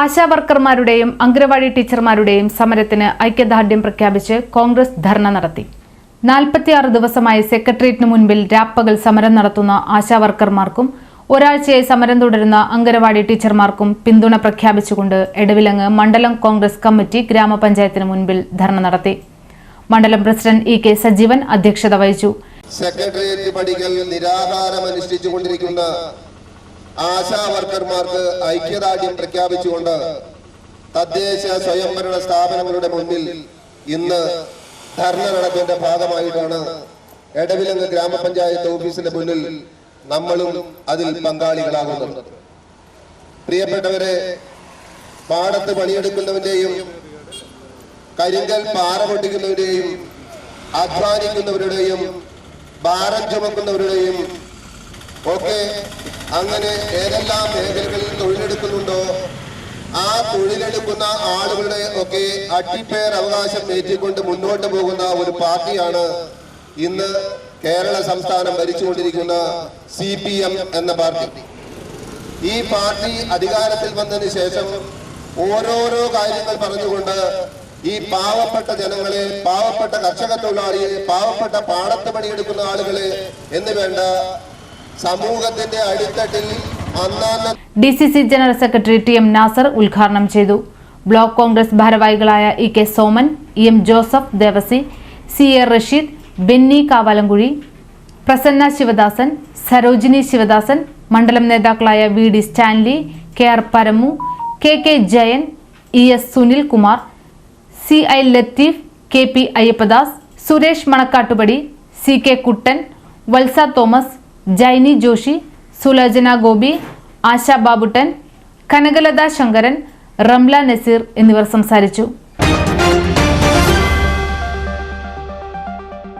ആശാ വർക്കർമാരുടെയും അംഗനവാടി ടീച്ചർമാരുടെയും സമരത്തിന് ഐക്യദാർഢ്യം പ്രഖ്യാപിച്ച് കോൺഗ്രസ് ധർണ നടത്തി. നാൽപ്പത്തിയാറ് ദിവസമായി സെക്രട്ടേറിയറ്റിന് മുൻപിൽ രാപ്പകൽ സമരം നടത്തുന്ന ആശാവർക്കർമാർക്കും ഒരാഴ്ചയായി സമരം തുടരുന്ന അംഗനവാടി ടീച്ചർമാർക്കും പിന്തുണ പ്രഖ്യാപിച്ചുകൊണ്ട് എടവിലങ്ങ് മണ്ഡലം കോൺഗ്രസ് കമ്മിറ്റി ഗ്രാമപഞ്ചായത്തിന് മുൻപിൽ ധർണ നടത്തി. മണ്ഡലം പ്രസിഡന്റ് ഇ കെ സജീവൻ അധ്യക്ഷത വഹിച്ചു. സെക്രട്ടേറിയറ്റ് പടികൾ നിരാഹാരം അനുഷ്ഠിച്ചുകൊണ്ടിരിക്കുന്ന ആശാ വർക്കർമാർക്ക് ഐക്യദാർഢ്യം പ്രഖ്യാപിച്ചുകൊണ്ട് തദ്ദേശ സ്വയംഭരണ സ്ഥാപനങ്ങളുടെ മുന്നിൽ ഇന്ന് ധർണ നടത്തിന്റെ ഭാഗമായിട്ടാണ് എടവിലങ്ങ് ഗ്രാമപഞ്ചായത്ത് ഓഫീസിന്റെ മുന്നിൽ നമ്മളും അതിൽ പങ്കാളികളാകുന്നത്. പ്രിയപ്പെട്ടവരെ പാടത്ത് പണിയെടുക്കുന്നവന്റെയും കരിങ്കൽ പാറ പൊട്ടിക്കുന്നവരുടെയും അധ്വാനിക്കുന്നവരുടെയും ഭാരം ചുമക്കുന്നവരുടെയും ഒക്കെ അങ്ങനെ ഏതെല്ലാം മേഖലകളിൽ തൊഴിലെടുക്കുന്നുണ്ടോ ആ തൊഴിലെടുക്കുന്ന ആളുകളുടെ ഒക്കെ അട്ടിപ്പേർ അവകാശം ഏറ്റിക്കൊണ്ട് മുന്നോട്ട് പോകുന്ന ഒരു പാർട്ടിയാണ് ഇന്ന് കേരള സംസ്ഥാനം ഭരിച്ചുകൊണ്ടിരിക്കുന്ന സി പി എം എന്ന പാർട്ടി. ഈ പാർട്ടി അധികാരത്തിൽ വന്നതിന് ശേഷം ഓരോരോ കാര്യങ്ങൾ പറഞ്ഞുകൊണ്ട് ഈ പാവപ്പെട്ട ജനങ്ങളെ പാവപ്പെട്ട കർഷക തൊഴിലാളിയെ പാവപ്പെട്ട പാടത്ത് പണിയെടുക്കുന്ന ആളുകളെ എന്ന് വേണ്ട സമൂഹത്തിന്റെ അടിത്തട്ടിൽ D C C general secretary T M Nasar ഉദ്ഘാടനം ചെയ്തു. ബ്ലോക്ക് കോൺഗ്രസ് ഭാരവാഹികളായ E K Soman E M Joseph Devassy C A Rasheed Benny Kavalamkuzhi Prasanna Sivadasan Sarojini Sivadasan മണ്ഡലം നേതാക്കളായ V D Stanley K R Paramu K K Jayan E S Sunil Kumar C I Latheef K P Ayyappadas Suresh Manakkattupadi C K Kuttan Valsa Thomas Jaini Joshi Sulajana Gopi Asha Babuttan Kanakalatha Sankaran Ramla Nazeer എന്നിവർ സംസാരിച്ചു.